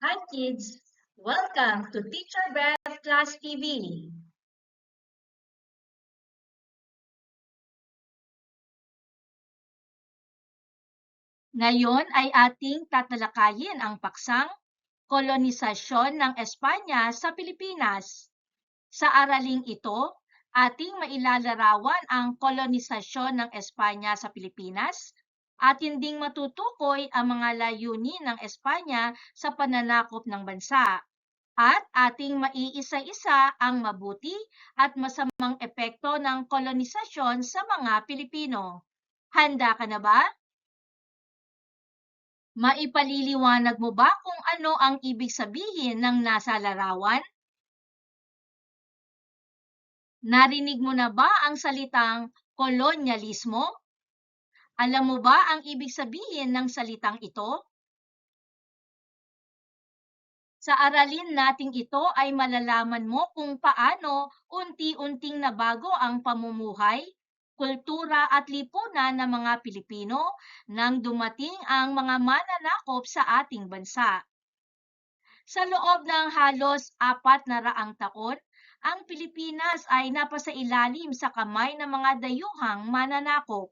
Hi kids! Welcome to Teacher Beth Class TV. Ngayon ay ating tatalakayin ang paksang kolonisasyon ng Espanya sa Pilipinas. Sa araling ito, ating mailalarawan ang kolonisasyon ng Espanya sa Pilipinas at hinding matutukoy ang mga layunin ng Espanya sa pananakop ng bansa at ating maiisa-isa ang mabuti at masamang epekto ng kolonisasyon sa mga Pilipino. Handa ka na ba? Maipaliliwanag mo ba kung ano ang ibig sabihin ng nasa larawan? Narinig mo na ba ang salitang kolonyalismo? Alam mo ba ang ibig sabihin ng salitang ito? Sa aralin nating ito ay malalaman mo kung paano unti-unting nabago ang pamumuhay, kultura at lipunan ng mga Pilipino nang dumating ang mga mananakop sa ating bansa. Sa loob ng halos apat na raang taon, ang Pilipinas ay napasailalim sa kamay ng mga dayuhang mananakop.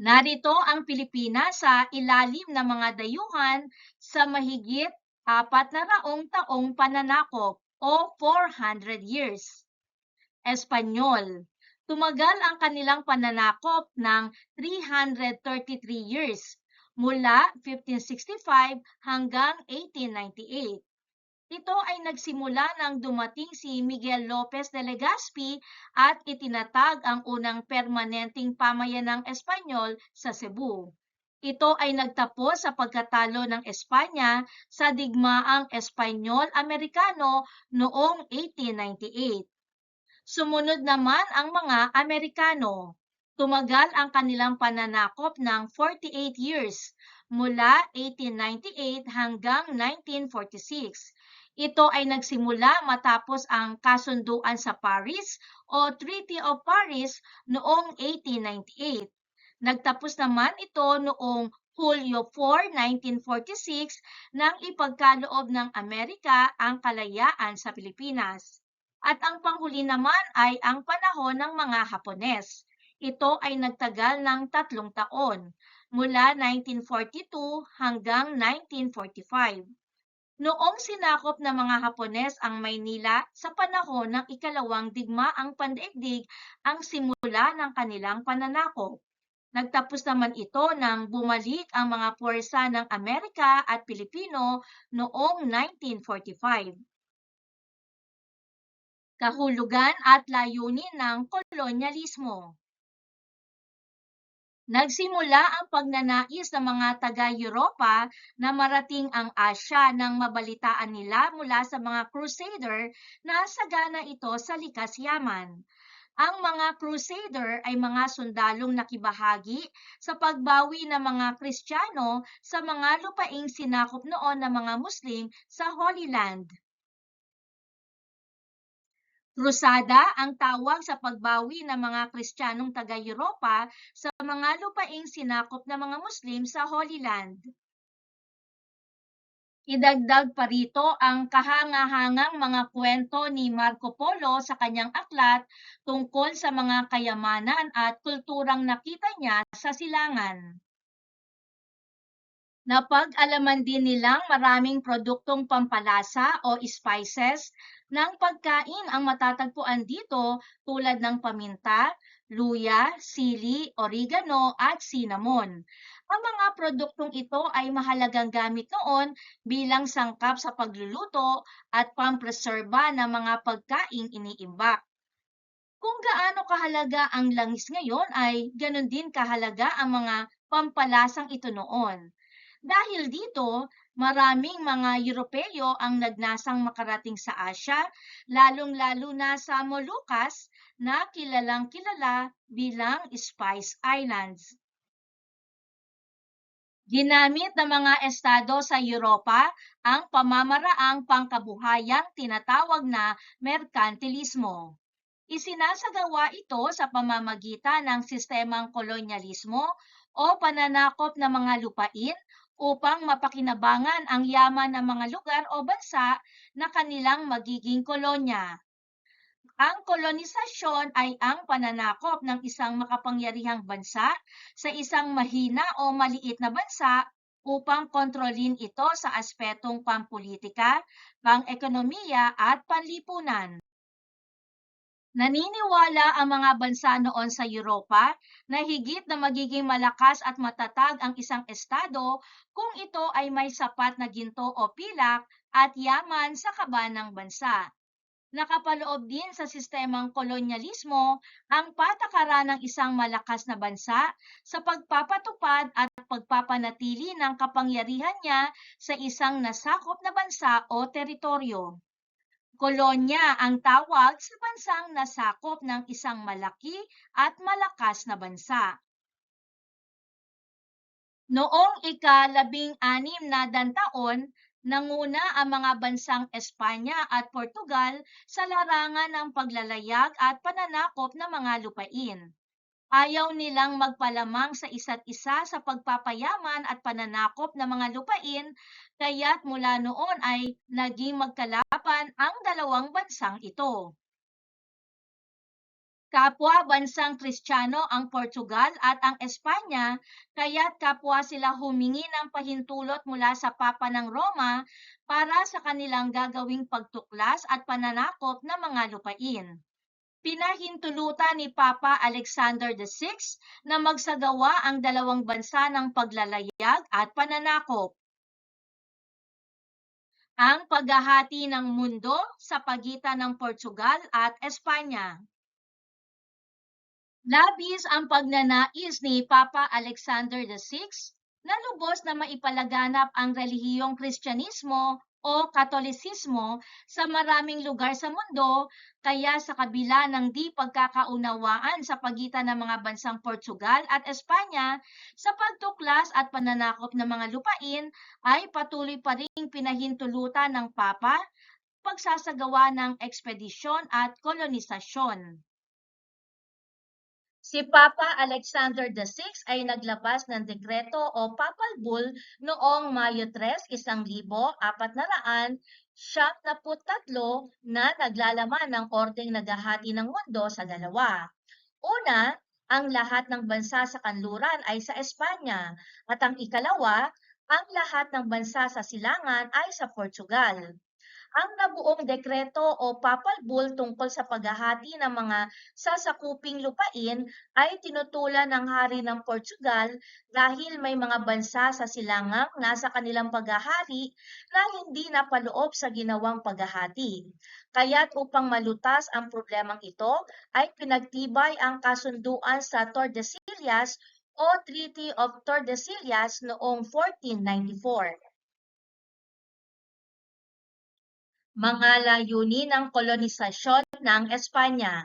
Narito ang Pilipinas sa ilalim ng mga dayuhan sa mahigit apat na raong taong pananakop o 400 years. Espanyol. Tumagal ang kanilang pananakop ng 333 years mula 1565 hanggang 1898. Ito ay nagsimula nang dumating si Miguel Lopez de Legazpi at itinatag ang unang permanenteng pamayanang Espanyol sa Cebu. Ito ay nagtapos sa pagkatalo ng Espanya sa digmaang Espanyol-Amerikano noong 1898. Sumunod naman ang mga Amerikano. Tumagal ang kanilang pananakop ng 48 years mula 1898 hanggang 1946 ito ay nagsimula matapos ang kasunduan sa Paris o Treaty of Paris noong 1898. Nagtapos naman ito noong Hulyo 4, 1946 nang ipagkaloob ng Amerika ang kalayaan sa Pilipinas. At ang panghuli naman ay ang panahon ng mga Hapones. Ito ay nagtagal ng tatlong taon, mula 1942 hanggang 1945. Noong sinakop ng mga Hapones ang Maynila sa panahon ng ikalawang digmaang pandaigdig ang simula ng kanilang pananakop. Nagtapos naman ito nang bumalik ang mga puwersa ng Amerika at Pilipino noong 1945. Kahulugan at layunin ng kolonyalismo Nagsimula ang pagnanais ng mga taga-Europa na marating ang Asya nang mabalitaan nila mula sa mga Crusader na sagana ito sa likas yaman. Ang mga Crusader ay mga sundalong nakibahagi sa pagbawi ng mga Kristiyano sa mga lupaing sinakop noon ng mga Muslim sa Holy Land. Krusada ang tawag sa pagbawi ng mga Kristiyanong taga-Europa sa mga lupaing sinakop ng mga Muslim sa Holy Land. Idagdag pa rito ang kahangahangang mga kwento ni Marco Polo sa kanyang aklat tungkol sa mga kayamanan at kulturang nakita niya sa silangan. Napag-alaman din nilang maraming produktong pampalasa o spices ng pagkain ang matatagpuan dito tulad ng paminta, luya, sili, oregano at cinnamon. Ang mga produktong ito ay mahalagang gamit noon bilang sangkap sa pagluluto at pampreserba ng mga pagkaing iniimbak. Kung gaano kahalaga ang langis ngayon ay ganon din kahalaga ang mga pampalasang ito noon. Dahil dito, maraming mga Europeo ang nagnasang makarating sa Asya, lalong-lalo na sa Molucas na kilalang kilala bilang Spice Islands. Ginamit ng mga estado sa Europa ang pamamaraang pangkabuhayang tinatawag na merkantilismo. Isinasagawa ito sa pamamagitan ng sistemang kolonyalismo o pananakop ng mga lupain upang mapakinabangan ang yaman ng mga lugar o bansa na kanilang magiging kolonya. Ang kolonisasyon ay ang pananakop ng isang makapangyarihang bansa sa isang mahina o maliit na bansa upang kontrolin ito sa aspetong pampolitika, pang-ekonomiya at panlipunan. Naniniwala ang mga bansa noon sa Europa na higit na magiging malakas at matatag ang isang estado kung ito ay may sapat na ginto o pilak at yaman sa kaban ng bansa nakapaloob din sa sistemang kolonyalismo ang patakaran ng isang malakas na bansa sa pagpapatupad at pagpapanatili ng kapangyarihan niya sa isang nasakop na bansa o teritoryo. Kolonya ang tawag sa bansang nasakop ng isang malaki at malakas na bansa. Noong ika-labing anim na dantaon, Nanguna ang mga bansang Espanya at Portugal sa larangan ng paglalayag at pananakop ng mga lupain. Ayaw nilang magpalamang sa isa't isa sa pagpapayaman at pananakop ng mga lupain, kaya't mula noon ay naging magkalapan ang dalawang bansang ito. Kapwa bansang Kristiyano ang Portugal at ang Espanya, kaya't kapwa sila humingi ng pahintulot mula sa Papa ng Roma para sa kanilang gagawing pagtuklas at pananakop ng mga lupain. Pinahintulutan ni Papa Alexander VI na magsagawa ang dalawang bansa ng paglalayag at pananakop. Ang paghahati ng mundo sa pagitan ng Portugal at Espanya. Labis ang pagnanais ni Papa Alexander VI na lubos na maipalaganap ang relihiyong Kristyanismo o Katolisismo sa maraming lugar sa mundo, kaya sa kabila ng di pagkakaunawaan sa pagitan ng mga bansang Portugal at Espanya sa pagtuklas at pananakop ng mga lupain ay patuloy pa ring pinahintulutan ng Papa pagsasagawa ng ekspedisyon at kolonisasyon. Si Papa Alexander VI ay naglabas ng dekreto o papal bull noong Mayo 3, 1443 na naglalaman ng ordeng naghahati ng mundo sa dalawa. Una, ang lahat ng bansa sa kanluran ay sa Espanya at ang ikalawa, ang lahat ng bansa sa silangan ay sa Portugal ang nabuong dekreto o papal bull tungkol sa paghahati ng mga sasakuping lupain ay tinutulan ng hari ng Portugal dahil may mga bansa sa silangang nasa kanilang paghahari na hindi napaloob sa ginawang paghahati. Kaya't upang malutas ang problemang ito ay pinagtibay ang kasunduan sa Tordesillas o Treaty of Tordesillas noong 1494. Mga layunin ng kolonisasyon ng Espanya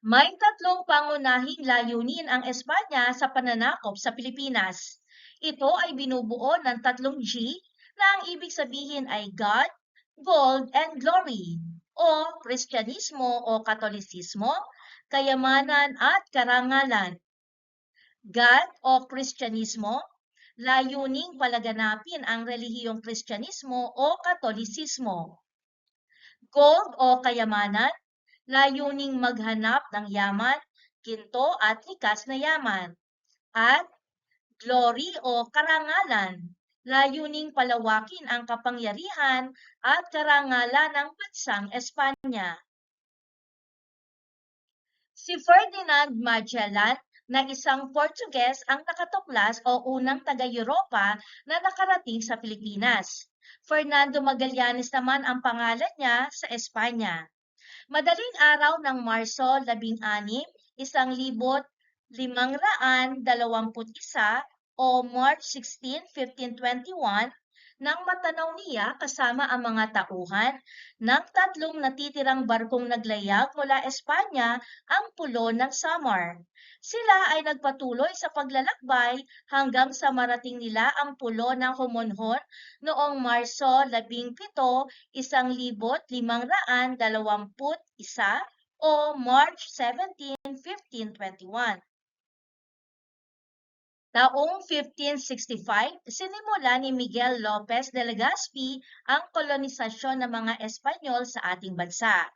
May tatlong pangunahing layunin ang Espanya sa pananakop sa Pilipinas. Ito ay binubuo ng tatlong G na ang ibig sabihin ay God, Gold, and Glory o Kristyanismo o Katolisismo, kayamanan at karangalan. God o Kristyanismo layuning palaganapin ang relihiyong Kristyanismo o Katolisismo. Gold o kayamanan, layuning maghanap ng yaman, ginto at likas na yaman. At glory o karangalan, layuning palawakin ang kapangyarihan at karangalan ng bansang Espanya. Si Ferdinand Magellan na isang Portuguese ang nakatuklas o unang taga-Europa na nakarating sa Pilipinas. Fernando Magallanes naman ang pangalan niya sa Espanya. Madaling araw ng Marso 16, 1521 o March 16, 1521 nang matanaw niya kasama ang mga tauhan ng tatlong natitirang barkong naglayag mula Espanya ang pulo ng Samar. Sila ay nagpatuloy sa paglalakbay hanggang sa marating nila ang pulo ng Homonhon noong Marso 17, 1521 o March 17, 1521. Taong 1565, sinimula ni Miguel Lopez de Legazpi ang kolonisasyon ng mga Espanyol sa ating bansa.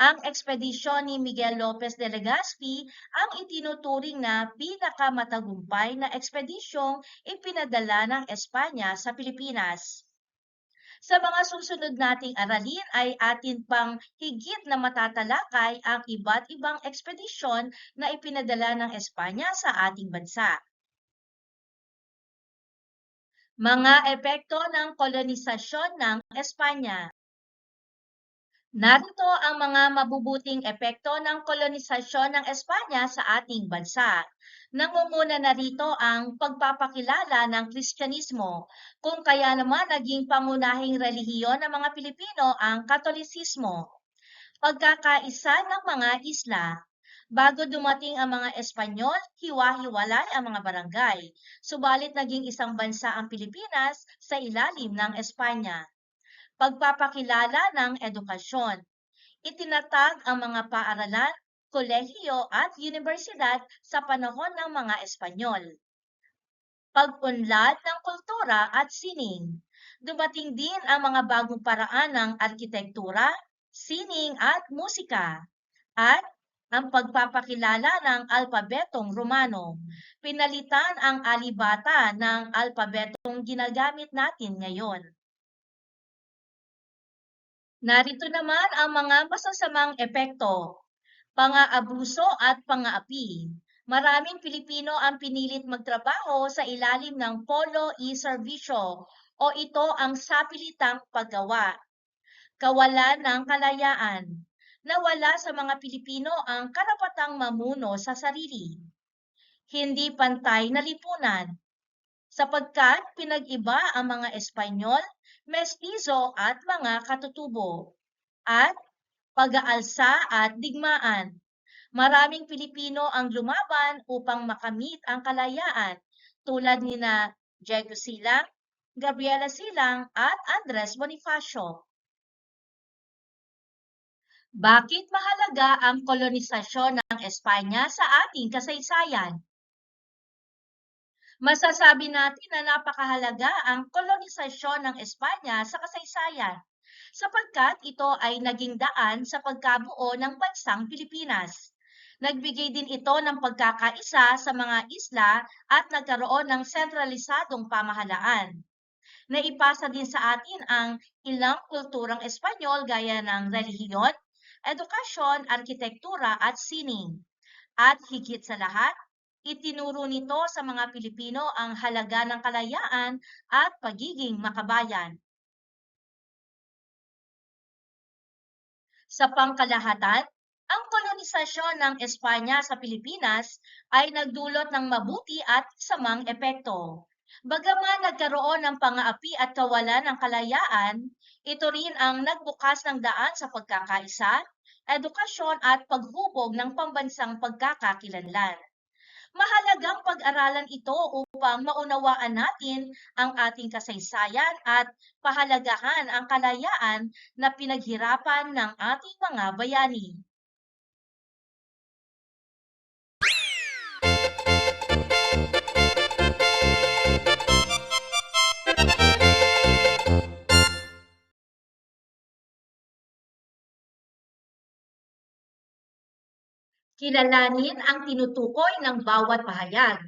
Ang ekspedisyon ni Miguel Lopez de Legazpi ang itinuturing na pinakamatagumpay na ekspedisyong ipinadala ng Espanya sa Pilipinas. Sa mga susunod nating aralin ay atin pang higit na matatalakay ang iba't ibang ekspedisyon na ipinadala ng Espanya sa ating bansa. Mga epekto ng kolonisasyon ng Espanya Narito ang mga mabubuting epekto ng kolonisasyon ng Espanya sa ating bansa. Nangunguna na rito ang pagpapakilala ng Kristyanismo, kung kaya naman naging pangunahing relihiyon ng mga Pilipino ang Katolisismo. Pagkakaisa ng mga isla. Bago dumating ang mga Espanyol, hiwa-hiwalay ang mga barangay, subalit naging isang bansa ang Pilipinas sa ilalim ng Espanya. Pagpapakilala ng edukasyon. Itinatag ang mga paaralan kolehiyo at universidad sa panahon ng mga Espanyol. Pag-unlad ng kultura at sining. Dumating din ang mga bagong paraan ng arkitektura, sining at musika. At ang pagpapakilala ng alpabetong Romano. Pinalitan ang alibata ng alpabetong ginagamit natin ngayon. Narito naman ang mga masasamang epekto pang-aabuso at pang-aapi. Maraming Pilipino ang pinilit magtrabaho sa ilalim ng polo e-servisyo o ito ang sapilitang paggawa. Kawalan ng kalayaan. Nawala sa mga Pilipino ang karapatang mamuno sa sarili. Hindi pantay na lipunan. Sapagkat pinag-iba ang mga Espanyol, mestizo at mga katutubo. At pag-aalsa at digmaan. Maraming Pilipino ang lumaban upang makamit ang kalayaan tulad ni na Diego Silang, Gabriela Silang at Andres Bonifacio. Bakit mahalaga ang kolonisasyon ng Espanya sa ating kasaysayan? Masasabi natin na napakahalaga ang kolonisasyon ng Espanya sa kasaysayan sapagkat ito ay naging daan sa pagkabuo ng bansang Pilipinas. Nagbigay din ito ng pagkakaisa sa mga isla at nagkaroon ng sentralisadong pamahalaan. Naipasa din sa atin ang ilang kulturang Espanyol gaya ng relihiyon, edukasyon, arkitektura at sining. At higit sa lahat, itinuro nito sa mga Pilipino ang halaga ng kalayaan at pagiging makabayan. Sa pangkalahatan, ang kolonisasyon ng Espanya sa Pilipinas ay nagdulot ng mabuti at samang epekto. Bagaman nagkaroon ng pang-aapi at kawalan ng kalayaan, ito rin ang nagbukas ng daan sa pagkakaisa, edukasyon at paghubog ng pambansang pagkakakilanlan. Mahalagang pag-aralan ito upang maunawaan natin ang ating kasaysayan at pahalagahan ang kalayaan na pinaghirapan ng ating mga bayani. Kilalanin ang tinutukoy ng bawat pahayag.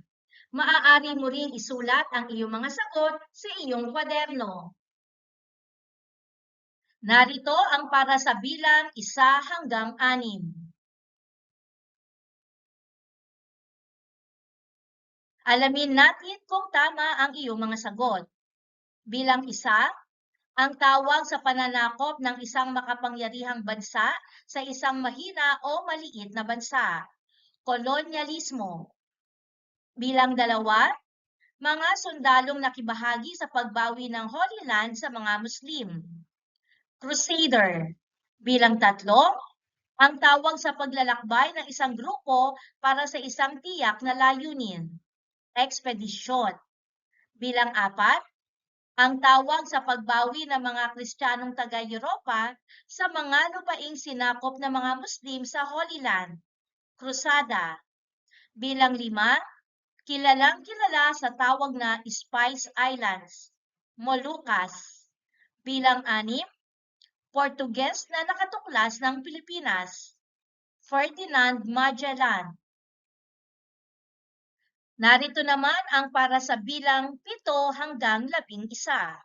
Maaari mo ring isulat ang iyong mga sagot sa iyong kwaderno. Narito ang para sa bilang isa hanggang anim. Alamin natin kung tama ang iyong mga sagot. Bilang isa, ang tawag sa pananakop ng isang makapangyarihang bansa sa isang mahina o maliit na bansa. Kolonyalismo. Bilang dalawa, mga sundalong nakibahagi sa pagbawi ng Holy Land sa mga Muslim. Crusader. Bilang tatlo, ang tawag sa paglalakbay ng isang grupo para sa isang tiyak na layunin. Ekspedisyon. Bilang apat, ang tawag sa pagbawi ng mga Kristiyanong taga-Europa sa mga lupaing sinakop ng mga Muslim sa Holy Land, Krusada. Bilang lima, Kilalang kilala sa tawag na Spice Islands, Moluccas. Bilang anim, Portuges na nakatuklas ng Pilipinas, Ferdinand Magellan. Narito naman ang para sa bilang pito hanggang labing isa.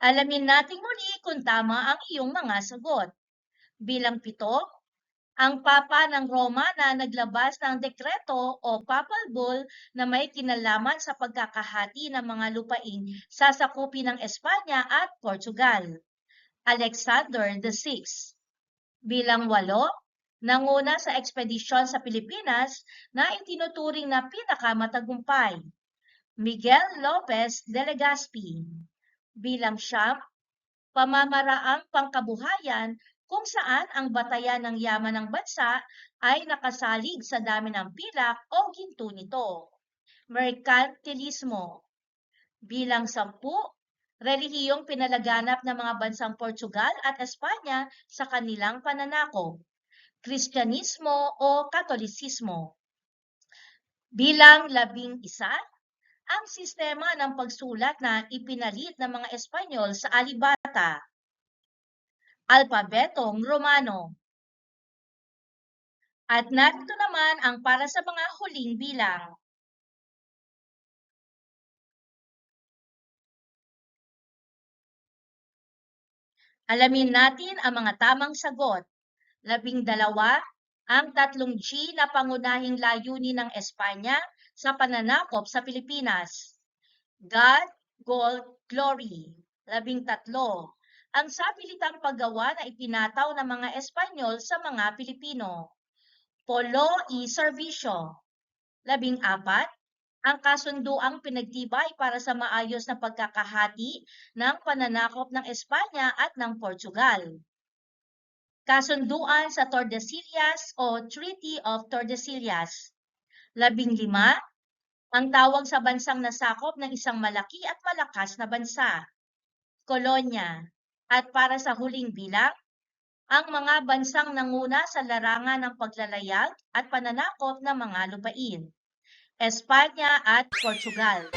Alamin natin muli kung tama ang iyong mga sagot. Bilang pito, ang Papa ng Roma na naglabas ng dekreto o papal bull na may kinalaman sa pagkakahati ng mga lupain sa sakupin ng Espanya at Portugal. Alexander VI. Bilang walo, nanguna sa ekspedisyon sa Pilipinas na itinuturing na pinakamatagumpay. Miguel Lopez de Legazpi bilang siyam, pamamaraang pangkabuhayan kung saan ang batayan ng yaman ng bansa ay nakasalig sa dami ng pilak o ginto nito. Merkantilismo bilang sampu, relihiyong pinalaganap ng mga bansang Portugal at Espanya sa kanilang pananakop. Kristyanismo o Katolisismo. Bilang labing isa, ang sistema ng pagsulat na ipinalit ng mga Espanyol sa alibata. Alpabetong Romano. At narito naman ang para sa mga huling bilang. Alamin natin ang mga tamang sagot. Labing dalawa, ang tatlong G na pangunahing layunin ng Espanya sa pananakop sa Pilipinas. God, Gold, Glory. Labing tatlo, ang sapilitang paggawa na ipinataw ng mga Espanyol sa mga Pilipino. Polo y Servicio. Labing apat, ang kasunduang pinagtibay para sa maayos na pagkakahati ng pananakop ng Espanya at ng Portugal. Kasunduan sa Tordesillas o Treaty of Tordesillas. Labing lima, ang tawag sa bansang nasakop ng isang malaki at malakas na bansa. Kolonya. At para sa huling bilang, ang mga bansang nanguna sa larangan ng paglalayag at pananakop ng mga lupain. Espanya at Portugal.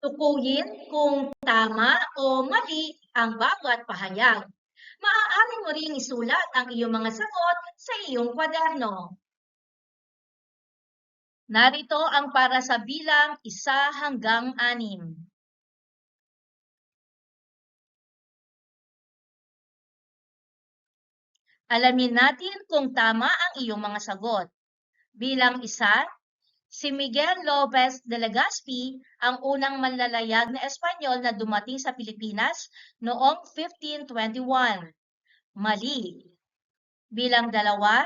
Tukuyin kung tama o mali ang bawat pahayag. Maaari mo ring isulat ang iyong mga sagot sa iyong kwaderno. Narito ang para sa bilang isa hanggang anim. Alamin natin kung tama ang iyong mga sagot. Bilang isa, si Miguel Lopez de Legazpi ang unang manlalayag na Espanyol na dumating sa Pilipinas noong 1521. Mali. Bilang dalawa,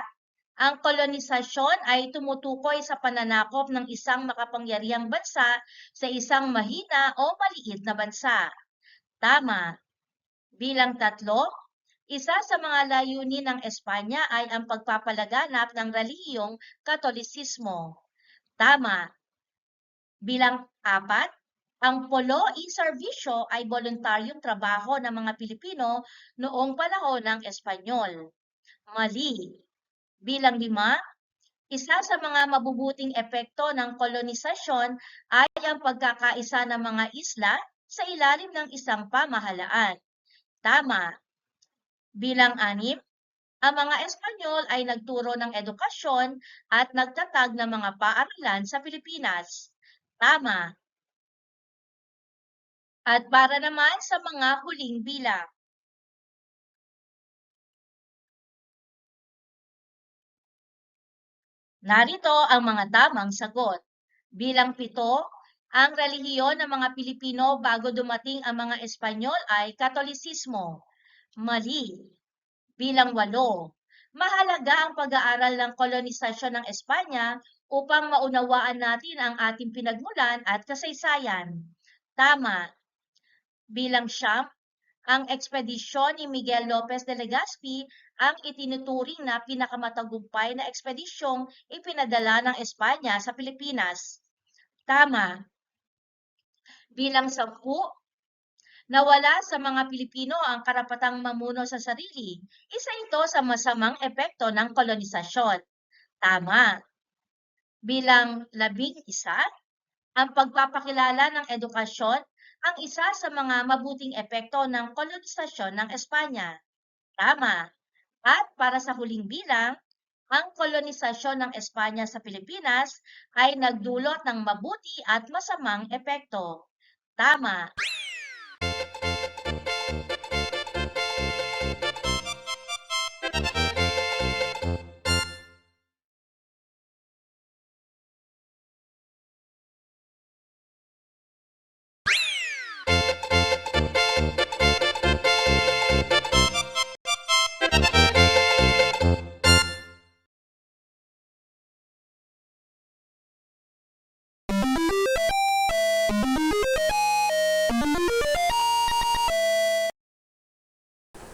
ang kolonisasyon ay tumutukoy sa pananakop ng isang makapangyarihang bansa sa isang mahina o maliit na bansa. Tama. Bilang tatlo, isa sa mga layunin ng Espanya ay ang pagpapalaganap ng relihiyong Katolisismo. Tama. Bilang apat, ang polo i servisyo ay voluntaryong trabaho ng mga Pilipino noong panahon ng Espanyol. Mali. Bilang lima, isa sa mga mabubuting epekto ng kolonisasyon ay ang pagkakaisa ng mga isla sa ilalim ng isang pamahalaan. Tama. Bilang anim, ang mga Espanyol ay nagturo ng edukasyon at nagtatag ng mga paaralan sa Pilipinas. Tama. At para naman sa mga huling bilang. Narito ang mga tamang sagot. Bilang pito, ang relihiyon ng mga Pilipino bago dumating ang mga Espanyol ay Katolisismo. Mali. Bilang walo, mahalaga ang pag-aaral ng kolonisasyon ng Espanya upang maunawaan natin ang ating pinagmulan at kasaysayan. Tama. Bilang siyam, ang ekspedisyon ni Miguel Lopez de Legazpi ang itinuturing na pinakamatagumpay na ekspedisyong ipinadala ng Espanya sa Pilipinas. Tama. Bilang sampu, nawala sa mga Pilipino ang karapatang mamuno sa sarili. Isa ito sa masamang epekto ng kolonisasyon. Tama. Bilang labing isa, ang pagpapakilala ng edukasyon ang isa sa mga mabuting epekto ng kolonisasyon ng Espanya. Tama. At para sa huling bilang, ang kolonisasyon ng Espanya sa Pilipinas ay nagdulot ng mabuti at masamang epekto. Tama.